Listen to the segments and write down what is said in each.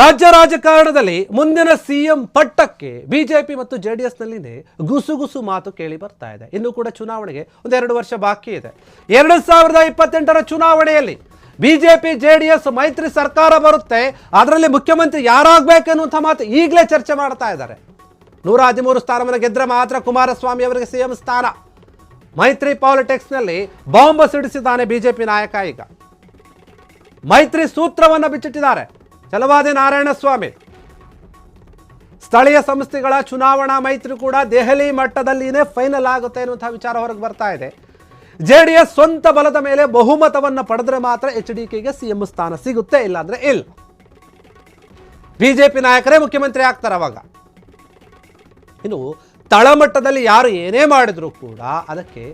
ರಾಜ್ಯ ರಾಜಕಾರಣದಲ್ಲಿ ಮುಂದಿನ ಸಿಎಂ ಪಟ್ಟಕ್ಕೆ ಬಿಜೆಪಿ ಮತ್ತು ಜೆಡಿಎಸ್ನಲ್ಲಿನೇ ಗುಸುಗುಸು ಮಾತು ಕೇಳಿ ಬರ್ತಾ ಇದೆ. ಇನ್ನು ಕೂಡ ಚುನಾವಣೆಗೆ ಒಂದೆರಡು ವರ್ಷ ಬಾಕಿ ಇದೆ. ಎರಡು ಸಾವಿರದ ಇಪ್ಪತ್ತೆಂಟರ ಚುನಾವಣೆಯಲ್ಲಿ ಬಿಜೆಪಿ, ಜೆಡಿಎಸ್, ಮೈತ್ರಿ ಸರ್ಕಾರ ಬರುತ್ತೆ. ಅದರಲ್ಲಿ ಮುಖ್ಯಮಂತ್ರಿ ಯಾರಾಗಬೇಕೆನ್ನುವಂಥ ಮಾತು ಈಗಲೇ ಚರ್ಚೆ ಮಾಡ್ತಾ ಇದ್ದಾರೆ. ನೂರ ಹದಿಮೂರು ಸ್ಥಾನವನ್ನು ಗೆದ್ರೆ ಮಾತ್ರ ಕುಮಾರಸ್ವಾಮಿ ಅವರಿಗೆ ಸಿಎಂ ಸ್ಥಾನ. ಮೈತ್ರಿ ಪಾಲಿಟಿಕ್ಸ್ನಲ್ಲಿ ಬಾಂಬ್ ಸಿಡಿಸಿದ್ದಾನೆ ಬಿಜೆಪಿ ನಾಯಕ ಈಗ. ಮೈತ್ರಿ ಸೂತ್ರವನ್ನು ಬಿಚ್ಚಿಟ್ಟಿದ್ದಾರೆ. ಛಲವಾದಿ ನಾರಾಯಣಸ್ವಾಮಿ. ಸ್ಥಳೀಯ ಸಂಸ್ಥೆಗಳ ಚುನಾವಣಾ ಮೈತ್ರಿ ಕೂಡ ದೆಹಲಿ ಮಟ್ಟದಲ್ಲಿನೇ ಫೈನಲ್ ಆಗುತ್ತೆ ಅನ್ನುವಂಥ ವಿಚಾರ ಹೊರಗೆ ಬರ್ತಾ ಇದೆ. ಜೆ ಡಿ ಎಸ್ ಸ್ವಂತ ಬಲದ ಮೇಲೆ ಬಹುಮತವನ್ನು ಪಡೆದ್ರೆ ಮಾತ್ರ ಎಚ್ ಡಿ ಕೆಗೆ ಸಿಎಂ ಸ್ಥಾನ ಸಿಗುತ್ತೆ, ಇಲ್ಲಾಂದ್ರೆ ಇಲ್ಲ. ಬಿಜೆಪಿ ನಾಯಕರೇ ಮುಖ್ಯಮಂತ್ರಿ ಆಗ್ತಾರೆ ಅವಾಗ. ಇನ್ನು ತಳಮಟ್ಟದಲ್ಲಿ ಯಾರು ಏನೇ ಮಾಡಿದ್ರು ಕೂಡ ಅದಕ್ಕೆ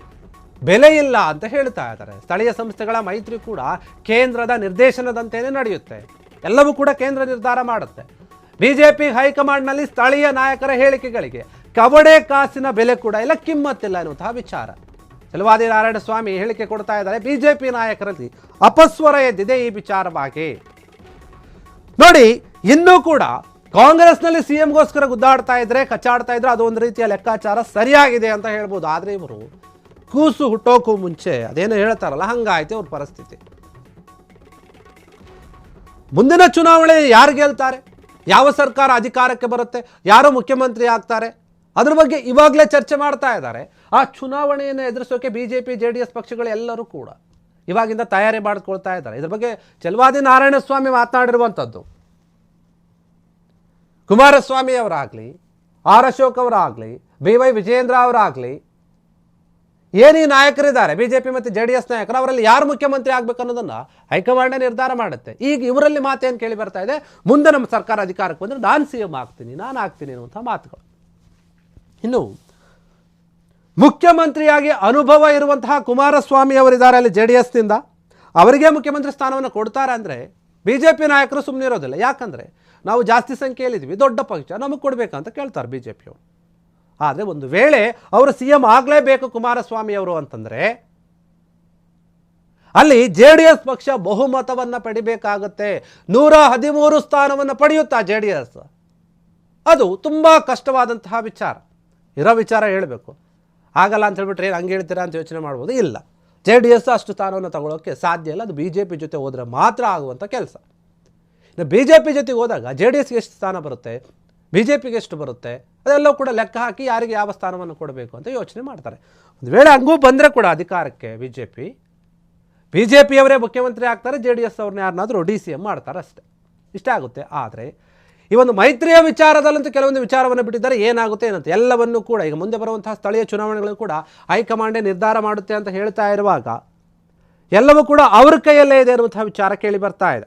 ಬೆಲೆ ಇಲ್ಲ ಅಂತ ಹೇಳ್ತಾ ಇದ್ದಾರೆ. ಸ್ಥಳೀಯ ಸಂಸ್ಥೆಗಳ ಮೈತ್ರಿ ಕೂಡ ಕೇಂದ್ರದ ನಿರ್ದೇಶನದಂತೆಯೇ ನಡೆಯುತ್ತೆ. ಎಲ್ಲವೂ ಕೂಡ ಕೇಂದ್ರ ನಿರ್ಧಾರ ಮಾಡುತ್ತೆ. ಬಿಜೆಪಿ ಹೈಕಮಾಂಡ್ನಲ್ಲಿ ಸ್ಥಳೀಯ ನಾಯಕರ ಹೇಳಿಕೆಗಳಿಗೆ ಕವಡೆ ಕಾಸಿನ ಬೆಲೆ ಕೂಡ ಇಲ್ಲ, ಕಿಮ್ಮತ್ತಿಲ್ಲ ಎನ್ನುವಂತಹ ವಿಚಾರ. ಚಲವಾದಿ ನಾರಾಯಣ ಸ್ವಾಮಿ ಹೇಳಿಕೆ ಕೊಡ್ತಾ ಇದ್ದಾರೆ, ಬಿಜೆಪಿ ನಾಯಕರಲ್ಲಿ ಅಪಸ್ವರ ಎದ್ದಿದೆ ಈ ವಿಚಾರವಾಗಿ. ನೋಡಿ, ಇನ್ನೂ ಕೂಡ ಕಾಂಗ್ರೆಸ್ನಲ್ಲಿ ಸಿ ಎಂಗೋಸ್ಕರ ಗುದ್ದಾಡ್ತಾ ಇದ್ರೆ, ಕಚ್ಚಾಡ್ತಾ ಇದ್ರೆ ಅದು ಒಂದು ರೀತಿಯ ಲೆಕ್ಕಾಚಾರ ಸರಿಯಾಗಿದೆ ಅಂತ ಹೇಳ್ಬೋದು. ಆದರೆ ಇವರು ಕೂಸು ಹುಟ್ಟೋಕ್ಕೂ ಮುಂಚೆ ಅದೇನು ಹೇಳ್ತಾರಲ್ಲ, ಹಂಗಾಯ್ತು ಅವ್ರ ಪರಿಸ್ಥಿತಿ. ಮುಂದಿನ ಚುನಾವಣೆ ಯಾರು ಗೆಲ್ತಾರೆ? ಯಾವ ಸರ್ಕಾರ ಅಧಿಕಾರಕ್ಕೆ ಬರುತ್ತೆ? ಯಾರು ಮುಖ್ಯಮಂತ್ರಿ ಆಗ್ತಾರೆ? ಅದ್ರ ಬಗ್ಗೆ ಇವಾಗಲೇ ಚರ್ಚೆ ಮಾಡ್ತಾ ಇದ್ದಾರೆ. ಆ ಚುನಾವಣೆಯನ್ನು ಎದುರಿಸೋಕೆ B J P J D S ಪಕ್ಷಗಳು ಎಲ್ಲರೂ ಕೂಡ ಇವಾಗಿಂದ ತಯಾರಿ ಮಾಡಿಕೊಳ್ತಾ ಇದ್ದಾರೆ. ಇದ್ರ ಬಗ್ಗೆ ಚೆಲುವಾದಿ ನಾರಾಯಣಸ್ವಾಮಿ ಮಾತನಾಡಿರುವಂಥದ್ದು. ಕುಮಾರಸ್ವಾಮಿ ಅವರಾಗಲಿ, ಆರ್ ಅಶೋಕ್ ಅವರಾಗಲಿ, ಬಿ ವೈ ವಿಜಯೇಂದ್ರ ಅವರಾಗಲಿ ಏನೇ ನಾಯಕರಿದ್ದಾರೆ ಬಿ ಜೆ ಪಿ ಮತ್ತು ಜೆ ಡಿ ಎಸ್ ನಾಯಕರು, ಅವರಲ್ಲಿ ಯಾರು ಮುಖ್ಯಮಂತ್ರಿ ಆಗಬೇಕು ಅನ್ನೋದನ್ನು ಹೈಕಮಾಂಡ್ ನಿರ್ಧಾರ ಮಾಡುತ್ತೆ. ಈಗ ಇವರಲ್ಲಿ ಮಾತೇನು ಕೇಳಿ ಬರ್ತಾ ಇದೆ? ಮುಂದೆ ನಮ್ಮ ಸರ್ಕಾರ ಅಧಿಕಾರಕ್ಕೆ ಬಂದರೆ ನಾನು ಸಿ ಎಂ ಆಗ್ತೀನಿ, ನಾನು ಆಗ್ತೀನಿ ಅನ್ನುವಂಥ ಮಾತುಗಳು. ಇನ್ನು, ಮುಖ್ಯಮಂತ್ರಿಯಾಗಿ ಅನುಭವ ಇರುವಂತಹ ಕುಮಾರಸ್ವಾಮಿ ಅವರಿದ್ದಾರೆ ಅಲ್ಲಿ ಜೆ ಡಿ ಎಸ್ನಿಂದ ಅವರಿಗೆ ಮುಖ್ಯಮಂತ್ರಿ ಸ್ಥಾನವನ್ನು ಕೊಡ್ತಾರೆ ಅಂದರೆ ಬಿ ಜೆ ಪಿ ನಾಯಕರು ಸುಮ್ಮನೆ ಇರೋದಿಲ್ಲ ಯಾಕಂದರೆ ನಾವು ಜಾಸ್ತಿ ಸಂಖ್ಯೆಯಲ್ಲಿದ್ದೀವಿ, ದೊಡ್ಡ ಪಕ್ಷ, ನಮಗೆ ಕೊಡಬೇಕಂತ ಕೇಳ್ತಾರೆ ಬಿ ಜೆ ಪಿಯವರು ಆದರೆ ಒಂದು ವೇಳೆ ಅವರು ಸಿ ಎಂ ಆಗಲೇಬೇಕು ಕುಮಾರಸ್ವಾಮಿ ಅವರು ಅಂತಂದರೆ, ಅಲ್ಲಿ ಜೆ ಡಿ ಎಸ್ ಪಕ್ಷ ಬಹುಮತವನ್ನು ಪಡಿಬೇಕಾಗುತ್ತೆ. ನೂರ ಹದಿಮೂರು ಸ್ಥಾನವನ್ನು ಪಡೆಯುತ್ತಾ ಜೆ ಡಿ ಎಸ್ ಅದು ತುಂಬ ಕಷ್ಟವಾದಂತಹ ವಿಚಾರ. ಇರೋ ವಿಚಾರ ಹೇಳಬೇಕು. ಆಗಲ್ಲ ಅಂತ ಹೇಳ್ಬಿಟ್ರೆ ಏನು ಹಂಗೆ ಹೇಳ್ತೀರಾ ಅಂತ ಯೋಚನೆ ಮಾಡ್ಬೋದು? ಇಲ್ಲ. ಜೆ ಡಿ ಎಸ್ ಅಷ್ಟು ಸ್ಥಾನವನ್ನು ತಗೊಳ್ಳೋಕ್ಕೆ ಸಾಧ್ಯ ಇಲ್ಲ. ಅದು ಬಿ ಜೆ ಪಿ ಜೊತೆ ಹೋದರೆ ಮಾತ್ರ ಆಗುವಂಥ ಕೆಲಸ. ಇನ್ನು ಬಿ ಜೆ ಪಿ ಜೊತೆಗೆ ಹೋದಾಗ ಜೆ ಡಿ ಎಸ್ಗೆ ಎಷ್ಟು ಸ್ಥಾನ ಬರುತ್ತೆ? ಬಿ ಜೆ ಪಿಗೆ ಎಷ್ಟು ಬರುತ್ತೆ? ಅದೆಲ್ಲವೂ ಕೂಡ ಲೆಕ್ಕ ಹಾಕಿ ಯಾರಿಗೆ ಯಾವ ಸ್ಥಾನವನ್ನು ಕೊಡಬೇಕು ಅಂತ ಯೋಚನೆ ಮಾಡ್ತಾರೆ. ಒಂದು ವೇಳೆ ಹಂಗೂ ಬಂದರೆ ಕೂಡ ಅಧಿಕಾರಕ್ಕೆ B J P B J ಪಿಯವರೇ ಮುಖ್ಯಮಂತ್ರಿ ಆಗ್ತಾರೆ, ಜೆ ಡಿ ಎಸ್ ಅವ್ರನ್ನ ಯಾರನ್ನಾದರೂ ಡಿ ಸಿ ಎಂ ಮಾಡ್ತಾರೆ ಅಷ್ಟೇ. ಇಷ್ಟ ಆಗುತ್ತೆ. ಆದರೆ ಈ ಒಂದು ಮೈತ್ರಿಯ ವಿಚಾರದಲ್ಲಂತೂ ಕೆಲವೊಂದು ವಿಚಾರವನ್ನು ಬಿಟ್ಟಿದ್ದಾರೆ. ಏನಾಗುತ್ತೆ ಏನಂತ ಎಲ್ಲವನ್ನೂ ಕೂಡ ಈಗ ಮುಂದೆ ಬರುವಂತಹ ಸ್ಥಳೀಯ ಚುನಾವಣೆಗಳು ಕೂಡ ಹೈಕಮಾಂಡೇ ನಿರ್ಧಾರ ಮಾಡುತ್ತೆ ಅಂತ ಹೇಳ್ತಾ ಇರುವಾಗ ಎಲ್ಲವೂ ಕೂಡ ಅವ್ರ ಕೈಯಲ್ಲೇ ಇದೆ ಅನ್ನುವಂತಹ ವಿಚಾರ ಕೇಳಿ ಬರ್ತಾ ಇದೆ.